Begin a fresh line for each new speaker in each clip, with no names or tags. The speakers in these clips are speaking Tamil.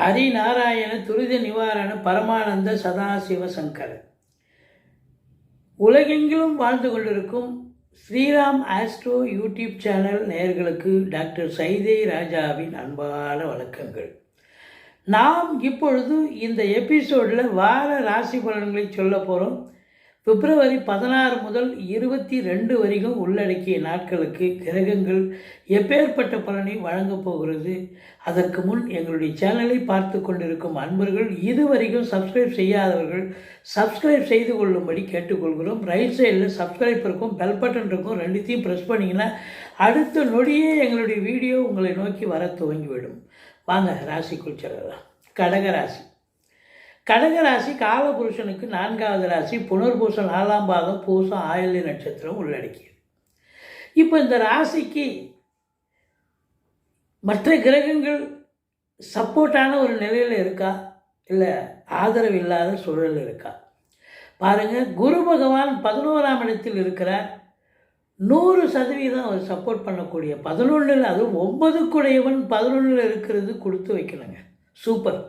ஹரிநாராயண துரித நிவாரண பரமானந்த சதாசிவ சங்கர். உலகெங்கிலும் வாழ்ந்து கொண்டிருக்கும் ஸ்ரீராம் ஆஸ்ட்ரோ யூடியூப் சேனல் நேயர்களுக்கு டாக்டர் சைதே ராஜாவின் அன்பான வணக்கங்கள். நாம் இப்பொழுது இந்த எபிசோடில் வார ராசி பலன்களை சொல்ல போகிறோம் பிப்ரவரி பதினாறு முதல் இருபத்தி ரெண்டு வரைக்கும் உள்ளடக்கிய நாட்களுக்கு கிரகங்கள் எப்பேற்பட்ட பலனை வழங்கப் போகிறது? அதற்கு முன் எங்களுடைய சேனலை பார்த்து கொண்டிருக்கும் அன்பர்கள் இதுவரைக்கும் சப்ஸ்கிரைப் செய்யாதவர்கள் சப்ஸ்கிரைப் செய்து கொள்ளும்படி கேட்டுக்கொள்கிறோம். ரைட் சைடில் சப்ஸ்கிரைப் இருக்கும் பெல் பட்டன் இருக்கும் ரெண்டுத்தையும் ப்ரெஸ் பண்ணிங்கன்னா அடுத்த நொடியே எங்களுடைய வீடியோ உங்களை நோக்கி வர துவங்கிவிடும். வாங்க ராசிக்குள் செல்லலாம். கடக ராசி. கடகராசி காலபுருஷனுக்கு நான்காவது ராசி புனர்பூசம் நாலாம் பாதம் பூசம் ஆயுள்ய நட்சத்திரம் உள்ளடக்கியது. இப்போ இந்த ராசிக்கு மற்ற கிரகங்கள் சப்போர்ட்டான ஒரு நிலையில் இருக்கா? இல்லை ஆதரவு இல்லாத சூழல் இருக்கா? பாருங்கள் குரு பகவான் பதினோராம் இடத்தில் இருக்கிறார். நூறு சதவீதம் அவர் சப்போர்ட் பண்ணக்கூடிய பதினொன்றில் அதுவும் ஒன்பதுக்குடையவன் பதினொன்றில் இருக்கிறது கொடுத்து வைக்கணுங்க. சூப்பர்.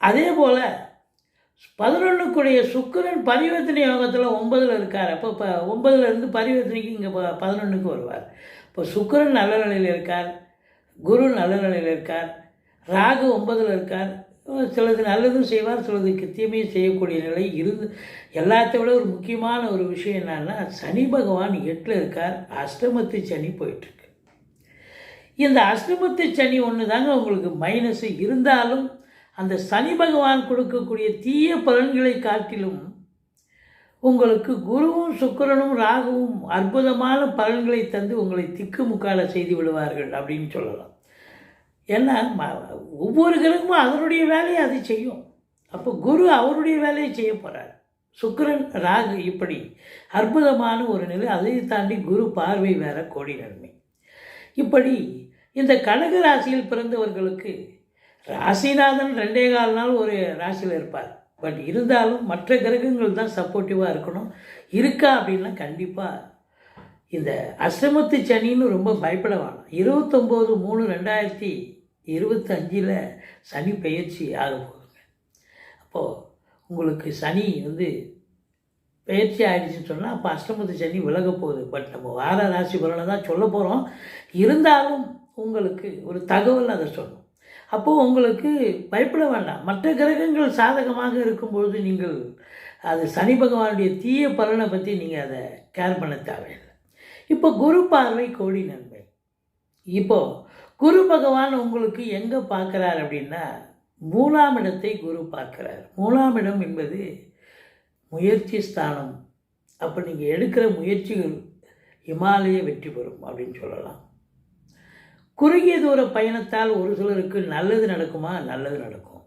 அதே போல் பதினொன்றுக்குடைய சுக்கிரன் பரிவர்த்தனை யோகத்தில் ஒன்பதில் இருக்கார். அப்போ இப்போ ஒன்பதுலேருந்து பரிவர்த்தனைக்கு இங்கே ப பதினொன்றுக்கு வருவார். இப்போ சுக்கிரன் நல்ல நிலையில் இருக்கார். குரு நல்ல நிலையில் இருக்கார். ராகு ஒன்பதில் இருக்கார். சிலது நல்லதும் செய்வார் சிலதுக்கு தீமையும் செய்யக்கூடிய நிலை இருந்து எல்லாத்தை விட ஒரு முக்கியமான ஒரு விஷயம் என்னன்னா சனி பகவான் எட்டில் இருக்கார். அஷ்டமத்து சனி போயிட்டுருக்கு. இந்த அஷ்டமத்து சனி ஒன்று தாங்க உங்களுக்கு மைனஸ் இருந்தாலும் அந்த சனி பகவான் கொடுக்கக்கூடிய தீய பலன்களை காட்டிலும் உங்களுக்கு குருவும் சுக்கிரனும் ராகுவும் அற்புதமான பலன்களை தந்து உங்களை திக்குமுக்கால செய்து விடுவார்கள் அப்படின்னு சொல்லலாம். ஏன்னா ம- ஒவ்வொரு கிரகமும் அதனுடைய வேலையை அது செய்யும். அப்போ குரு அவருடைய வேலையை செய்ய போகிறார் சுக்கரன் ராகு இப்படி அற்புதமான ஒரு நிலை அதை தாண்டி குரு பார்வை வேற கோடி நன்மை. இப்படி இந்த கடக ராசியில் பிறந்தவர்களுக்கு ராசிநாதன் ரெண்டே கால் நாள் ஒரு ராசியில் இருப்பார். பட் இருந்தாலும் மற்ற கிரகங்கள் தான் சப்போர்ட்டிவாக இருக்கணும். இருக்கா அப்படின்னா கண்டிப்பாக இந்த அஷ்டமத்து சனின்னு ரொம்ப பயப்பட வேணாம் இருபத்தொம்போது மூணு ரெண்டாயிரத்தி இருபத்தஞ்சில் சனி பெயர்ச்சி ஆக போகுதுங்க. அப்போது உங்களுக்கு சனி வந்து பயிற்சி ஆகிடுச்சின்னு சொன்னால் அப்போ அஷ்டமத்து சனி விலக போகுது. பட் நம்ம வார ராசி பலனை தான் சொல்ல போகிறோம் இருந்தாலும் உங்களுக்கு ஒரு தகவல் அதை சொல்லணும். அப்போது உங்களுக்கு பயப்பட வேண்டாம். மற்ற கிரகங்கள் சாதகமாக இருக்கும்பொழுது நீங்கள் அது சனி பகவானுடைய தீய பலனை பற்றி நீங்கள் அதை கேர் பண்ண தேவையில்லை. இப்போ குரு பார்வை கோடி நன்மை. இப்போது குரு பகவான் உங்களுக்கு எங்கே பார்க்குறார் அப்படின்னா மூணாம் இடத்தை குரு பார்க்குறார். மூணாம் இடம் என்பது முயற்சி ஸ்தானம். அப்போ நீங்கள் எடுக்கிற முயற்சிகள் இமாலய வெற்றி பெறும் அப்படின்னு சொல்லலாம். குறுகிய தூர பயணத்தால் ஒரு சிலருக்கு நல்லது நடக்குமா? நல்லது நடக்கும்.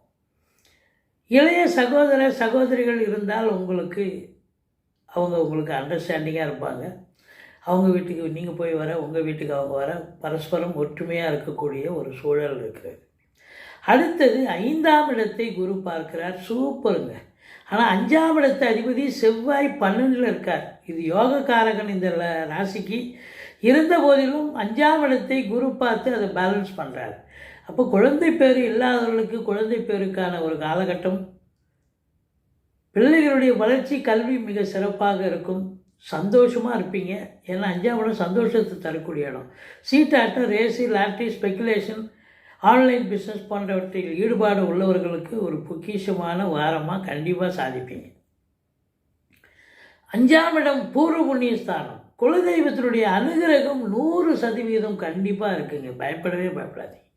இளைய சகோதர சகோதரிகள் இருந்தால் உங்களுக்கு அவங்க உங்களுக்கு அண்டர்ஸ்டாண்டிங்காக இருப்பாங்க. அவங்க வீட்டுக்கு நீங்கள் போய் வர உங்கள் வீட்டுக்கு அவங்க வர பரஸ்பரம் ஒற்றுமையாக இருக்கக்கூடிய ஒரு சூழல் இருக்கிறது அடுத்தது ஐந்தாம் இடத்தை குரு பார்க்கிறார். சூப்பருங்க. ஆனால் அஞ்சாம் இடத்து அதிபதி செவ்வாய் பன்னெண்டில் இருக்கார். இது யோகக்காரகன் இந்த ராசிக்கு இருந்த போதிலும் அஞ்சாம் இடத்தை குரு பார்த்து அதை பேலன்ஸ் பண்ணுறார் அப்போ குழந்தை பேர் இல்லாதவர்களுக்கு குழந்தை பேருக்கான ஒரு காலகட்டம். பிள்ளைகளுடைய வளர்ச்சி கல்வி மிக சிறப்பாக இருக்கும். சந்தோஷமாக இருப்பீங்க. ஏன்னா அஞ்சாம் இடம் சந்தோஷத்தை தரக்கூடிய இடம். சீட்டாட்டம் race lottery speculation online business போன்றவற்றில் ஈடுபாடு உள்ளவர்களுக்கு ஒரு பொக்கிஷமான வாரமாக கண்டிப்பாக சாதிப்பீங்க. அஞ்சாம் இடம் பூர்வ புண்ணிய ஸ்தானம் குலதெய்வத்தினுடைய அனுகிரகம் நூறு சதவீதம் கண்டிப்பாக இருக்குங்க. பயப்படவே பயப்படாதீங்க.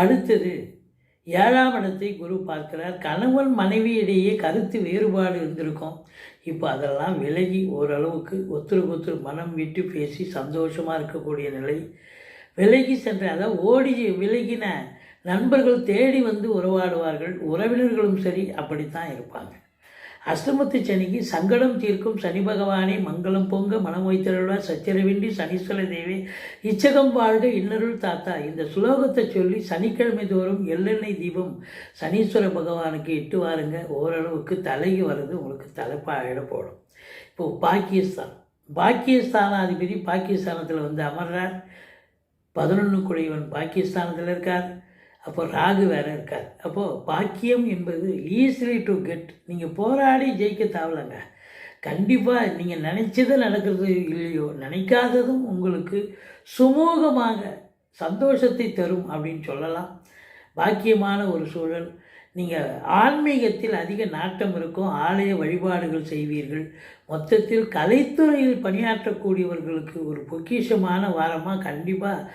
அடுத்தது ஏழாம் இடத்தை குரு பார்க்கிறார். கணவன் மனைவியிடையே கருத்து வேறுபாடு இருந்திருக்கும். இப்போ அதெல்லாம் விலகி ஓரளவுக்கு ஒத்துருக்கு ஒத்துரு மனம் விட்டு பேசி சந்தோஷமாக இருக்கக்கூடிய நிலை விலகி சென்ற அதாவது ஓடி விலகின நண்பர்கள் தேடி வந்து உறவாடுவார்கள். உறவினர்களும் சரி அப்படித்தான் இருப்பாங்க. அஷ்டமத்து சனிக்கு சங்கடம் தீர்க்கும் சனி பகவானை மங்களம் பொங்க மனம் வைத்திருள்ளார் சச்சரவின்றி சனீஸ்வர தேவி இச்சகம் வாழ்க இன்னருள் தாத்தா. இந்த சுலோகத்தை சொல்லி சனிக்கிழமை தோறும் எள்ளெண்ணெய் தீபம் சனீஸ்வர பகவானுக்கு இட்டு வாருங்க. ஓரளவுக்கு தலைக்கு வர்றது உங்களுக்கு தலைப்பாயிட போடும். இப்போ பாக்கியஸ்தான் பாக்கியஸ்தானாதிபதி பாகிஸ்தானத்தில் வந்து அமர்றார். பதினொன்று குடையவன் பாகிஸ்தானத்தில் இருக்கார். அப்போ ராகு வேற இருக்கார். அப்போது பாக்கியம் என்பது ஈஸிலி டு கெட் நீங்கள் போராடி ஜெயிக்க தேவலைங்க கண்டிப்பாக நீங்கள் நினைச்சது நடக்கிறது இல்லையோ நினைக்காததும் உங்களுக்கு சுமூகமாக சந்தோஷத்தை தரும் அப்படின்னு சொல்லலாம். பாக்கியமான ஒரு சூழல். நீங்கள் ஆன்மீகத்தில் அதிக நாட்டம் இருக்கும். ஆலய வழிபாடுகள் செய்வீர்கள். மொத்தத்தில் கலைத்துறையில் பணியாற்றக்கூடியவர்களுக்கு ஒரு பொக்கிஷமான வாரமாக கண்டிப்பாக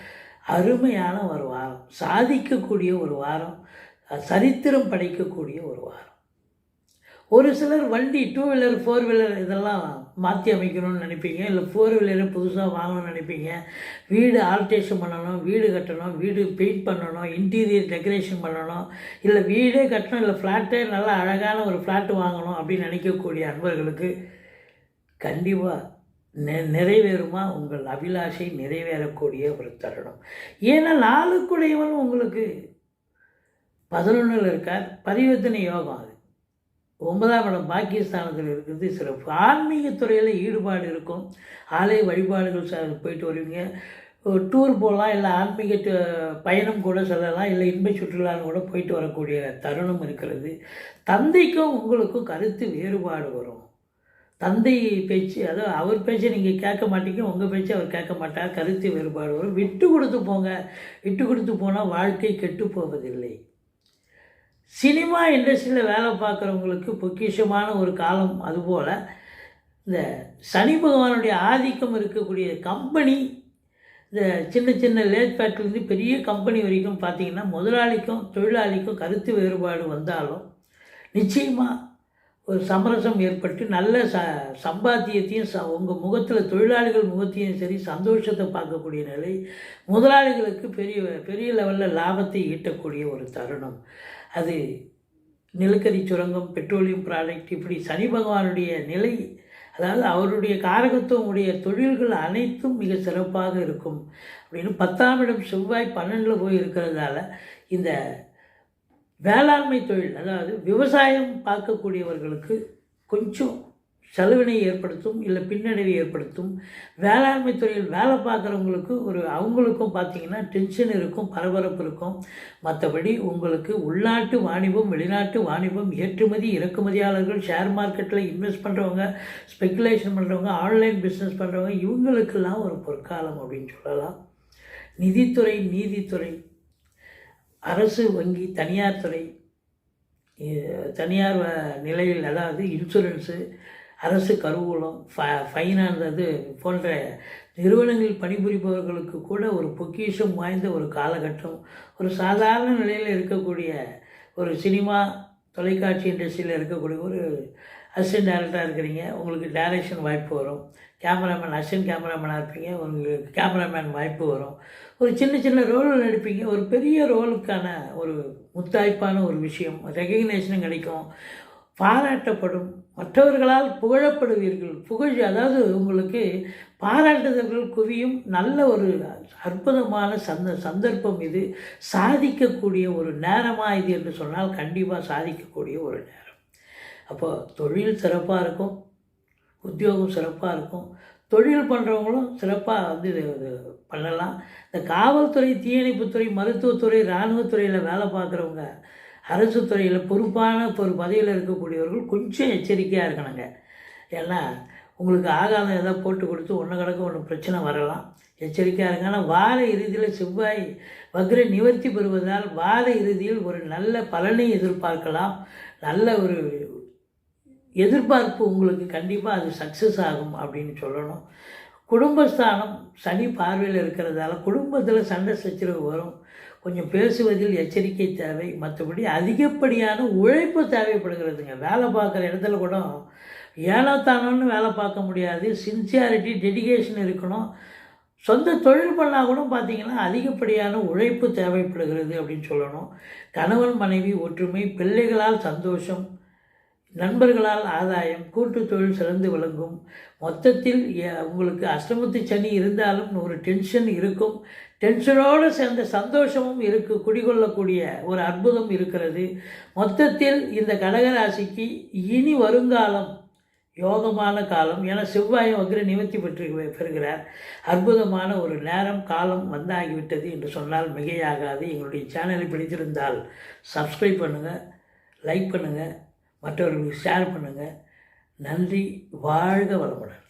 அருமையான ஒரு வாரம். சாதிக்கக்கூடிய ஒரு வாரம். சரித்திரம் படைக்கக்கூடிய ஒரு வாரம். ஒரு சிலர் வண்டி டூ வீலர் ஃபோர் வீலர் இதெல்லாம் மாற்றி அமைக்கணும்னு நினைப்பீங்க. இல்லை ஃபோர் வீலரை புதுசாக வாங்கணும்னு நினைப்பீங்க. வீடு ஆல்ட்ரேஷன் பண்ணணும் வீடு கட்டணும் வீடு பெயிண்ட் பண்ணணும் இன்டீரியர் டெக்கரேஷன் பண்ணணும். இல்லை வீடே கட்டணும் இல்லை ஃப்ளாட்டே நல்லா அழகான ஒரு ஃப்ளாட்டு வாங்கணும் அப்படின்னு நினைக்கக்கூடிய அன்பர்களுக்கு கண்டிப்பாக நெ நிறைவேறுமா? உங்கள் அபிலாஷை நிறைவேறக்கூடிய ஒரு தருணம். ஏன்னா நாளுக்குடையவன் உங்களுக்கு பதினொன்றில் இருக்கார். பரிவர்த்தனை யோகம் அது. ஒன்பதாம் இடம் பாகிஸ்தானத்தில் இருக்கிறது. சிறப்பு. ஆன்மீக துறையில் ஈடுபாடு இருக்கும். ஆலய வழிபாடுகள் சார் போயிட்டு வருவீங்க. டூர் போகலாம். இல்லை ஆன்மீக பயணம் கூட செல்லலாம். இல்லை இன்ப சுற்றுலான்னு கூட போயிட்டு வரக்கூடிய தருணம் இருக்கிறது. தந்தைக்கும் உங்களுக்கும் கருத்து வேறுபாடு வரும். தந்தை பேச்சு அதாவது அவர் பேச்சை நீங்கள் கேட்க மாட்டீங்க உங்கள் பேச்சை அவர் கேட்க மாட்டார். கருத்து வேறுபாடு வரும். விட்டு கொடுத்து போங்க. விட்டு கொடுத்து போனால் வாழ்க்கை கெட்டு போவதில்லை. சினிமா இண்டஸ்ட்ரியில் வேலை பார்க்குறவங்களுக்கு பொக்கிஷமான ஒரு காலம் அதுபோல் இந்த சனி பகவானுடைய ஆதிக்கம் இருக்கக்கூடிய கம்பெனி இந்த சின்ன சின்ன லேட் ஃபேக்ட்ரிலேருந்து பெரிய கம்பெனி வரைக்கும் பார்த்தீங்கன்னா முதலாளிக்கும் தொழிலாளிக்கும் கருத்து வேறுபாடு வந்தாலும் நிச்சயமாக ஒரு சமரசம் ஏற்பட்டு நல்ல ச சம்பாத்தியத்தையும் ச உங்கள் முகத்தில் தொழிலாளிகள் முகத்தையும் சரி சந்தோஷத்தை பார்க்கக்கூடிய நிலை முதலாளிகளுக்கு பெரிய பெரிய லெவலில் லாபத்தை ஈட்டக்கூடிய ஒரு தருணம். அது நிலக்கரி சுரங்கம் பெட்ரோலியம் ப்ராடக்ட் இப்படி சனி பகவானுடைய நிலை அதாவது அவருடைய காரகத்துவம் உடைய தொழில்கள் அனைத்தும் மிக சிறப்பாக இருக்கும். அப்படின்னு பத்தாம் இடம் செவ்வாய் பன்னெண்டில் போய் இருக்கிறதால இந்த வேளாண்மை தொழில் அதாவது விவசாயம் பார்க்கக்கூடியவர்களுக்கு கொஞ்சம் செலவினை ஏற்படுத்தும் இல்லை பின்னடைவை ஏற்படுத்தும். வேளாண்மை துறையில் வேலை பார்க்குறவங்களுக்கு ஒரு அவங்களுக்கும் பார்த்தீங்கன்னா டென்ஷன் இருக்கும் பரபரப்பு இருக்கும். மற்றபடி உங்களுக்கு உள்நாட்டு வாணிபம் வெளிநாட்டு வாணிபம் ஏற்றுமதி இறக்குமதியாளர்கள் ஷேர் மார்க்கெட்டில் இன்வெஸ்ட் பண்ணுறவங்க ஸ்பெக்குலேஷன் பண்ணுறவங்க ஆன்லைன் பிஸ்னஸ் பண்ணுறவங்க இவங்களுக்கெல்லாம் ஒரு பொற்காலம் அப்படின்னு சொல்லலாம். நிதித்துறை நீதித்துறை அரசு வங்கி தனியார் துறை தனியார் வ- நிலையில் அதாவது இன்சூரன்ஸு அரசு கருவூலம் ஃப ஃபைனான்ஸ் அது போன்ற நிறுவனங்களில் பணிபுரிபவர்களுக்கு கூட ஒரு பொக்கிஷம் வாய்ந்த ஒரு காலகட்டம். ஒரு சாதாரண நிலையில் இருக்கக்கூடிய ஒரு சினிமா தொலைக்காட்சி இண்டஸ்ட்ரியில் இருக்கக்கூடிய ஒரு அசிஸ்டன்ட் டேரக்டராக இருக்கிறீங்க உங்களுக்கு டைரக்ஷன் வாய்ப்பு வரும். கேமராமேன் அசிஸ்டன்ட் கேமராமேனாக இருப்பீங்க உங்களுக்கு கேமராமேன் வாய்ப்பு வரும். ஒரு சின்ன சின்ன ரோல் நடிப்பீங்க ஒரு பெரிய ரோலுக்கான ஒரு முத்தாய்ப்பான ஒரு விஷயம். ரெகக்னேஷனும் கிடைக்கும். பாராட்டப்படும். மற்றவர்களால் புகழப்படுவீர்கள். புகழ் அதாவது உங்களுக்கு பாராட்டுதல்கள் குவியும். நல்ல ஒரு அற்புதமான சந்த சந்தர்ப்பம் இது. சாதிக்கக்கூடிய ஒரு நேரமாக இது என்று சொன்னால் கண்டிப்பாக சாதிக்கக்கூடிய ஒரு நேரம். அப்போ தொழில் சிறப்பாக இருக்கும். உத்தியோகம் சிறப்பாக இருக்கும். தொழில் பண்ணுறவங்களும் சிறப்பாக வந்து இது பண்ணலாம். இந்த காவல்துறை தீயணைப்புத்துறை மருத்துவத்துறை இராணுவத்துறையில் வேலை பார்க்குறவங்க அரசு துறையில் பொறுப்பான ஒரு பதவியில் இருக்கக்கூடியவர்கள் கொஞ்சம் எச்சரிக்கையாக இருக்கணுங்க. ஏன்னா உங்களுக்கு ஆகாதம் எதாவது போட்டு கொடுத்து ஒன்று கிடக்க ஒன்று பிரச்சனை வரலாம். எச்சரிக்கையாக இருங்க. ஆனால் வார இறுதியில் செவ்வாய் வக்ர நிவர்த்தி பெறுவதால் வார இறுதியில் ஒரு நல்ல பலனை எதிர்பார்க்கலாம். நல்ல ஒரு எதிர்பார்ப்பு உங்களுக்கு கண்டிப்பாக அது சக்ஸஸ் ஆகும் அப்படின்னு சொல்லணும். குடும்பஸ்தானம் சனி பார்வையில் இருக்கிறதால குடும்பத்தில் சண்டை சச்சரவு வரும். கொஞ்சம் பேசுவதில் எச்சரிக்கை தேவை. மற்றபடி அதிகப்படியான உழைப்பு தேவைப்படுகிறதுங்க. வேலை பார்க்குற இடத்துல கூட ஏனோ தானோன்னு வேலை பார்க்க முடியாது. சின்சியாரிட்டி டெடிகேஷன் இருக்கணும். சொந்த தொழில் பண்ணால் கூட பார்த்திங்கன்னா அதிகப்படியான உழைப்பு தேவைப்படுகிறது அப்படின்னு சொல்லணும். கணவன் மனைவி ஒற்றுமை பிள்ளைகளால் சந்தோஷம் நண்பர்களால் ஆதாயம் கூட்டு தொழில் சிறந்து விளங்கும். மொத்தத்தில் உங்களுக்கு அஷ்டமத்து சனி இருந்தாலும் ஒரு டென்ஷன் இருக்கும். டென்ஷனோடு சேர்ந்த சந்தோஷமும் இருக்கு குடிகொள்ளக்கூடிய ஒரு அற்புதம் இருக்கிறது. மொத்தத்தில் இந்த கடகராசிக்கு இனி வருங்காலம் யோகமான காலம் என செவ்வாயும் வக்ர நிவர்த்தி பெற்று பெறுகிறார். அற்புதமான ஒரு நேரம் காலம் வந்தாகிவிட்டது என்று சொன்னால் மிகையாகாது. எங்களுடைய சேனலை பிடித்திருந்தால் சப்ஸ்கிரைப் பண்ணுங்கள் லைக் பண்ணுங்கள் மற்றவர்களுக்கு ஷேர் பண்ணுங்கள் நன்றி வாழ்க வளமுடன்.